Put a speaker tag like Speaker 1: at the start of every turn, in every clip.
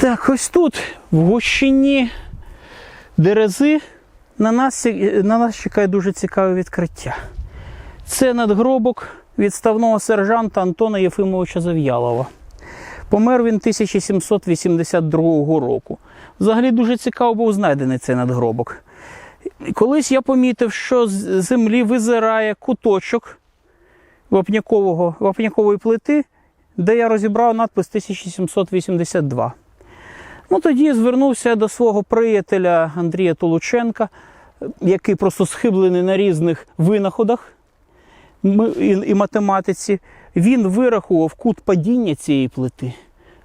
Speaker 1: Так, ось тут, в гущині дерези, на нас, на нас чекає дуже цікаве відкриття. Це надгробок відставного сержанта Антона Єфимовича Зав'ялова. Помер він 1782 року. Взагалі дуже цікаво був знайдений цей надгробок. Колись я помітив, що з землі визирає куточок вапнякової плити, де я розібрав надпис 1782. Ну, тоді звернувся до свого приятеля Андрія Толученка, який просто схиблений на різних винаходах і, математиці. Він вирахував кут падіння цієї плити.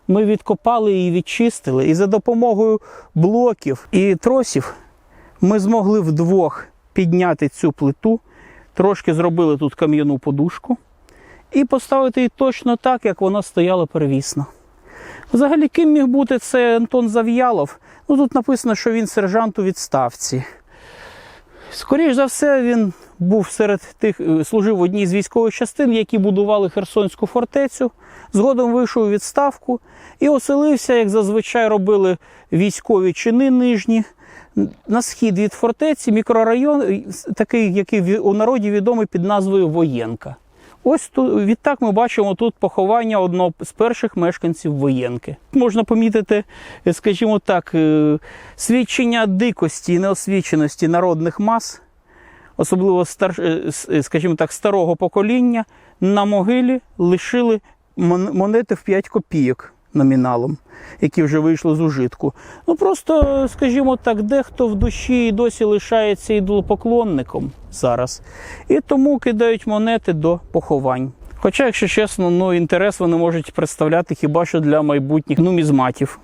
Speaker 1: Ми відкопали її, відчистили, і за допомогою блоків і тросів ми змогли вдвох підняти цю плиту, трошки зробили тут кам'яну подушку і поставити її точно так, як вона стояла первісно. Взагалі, ким міг бути це Антон Зав'ялов? Ну тут написано, що він сержант у відставці. Скоріше за все, він був серед тих, е, служив в одній з військових частин, які будували Херсонську фортецю. Згодом вийшов у відставку і оселився, як зазвичай робили військові чини нижні. На схід від фортеці мікрорайон, такий, який у народі відомий під назвою Воєнка. Ось тут відтак ми бачимо тут поховання одного з перших мешканців воєнки. Можна помітити, е, скажімо так, е, свідчення дикості і неосвіченості народних мас, особливо стар, е, скажімо так, старого покоління, на могилі лишили мон- монети в 5 копійок номіналом, які вже вийшли з ужитку. Ну просто, скажімо так, дехто в душі і досі лишається ідолопоклонником зараз. І тому кидають монети до поховань. Хоча, якщо чесно, ну інтерес вони можуть представляти хіба що для майбутніх нумізматів.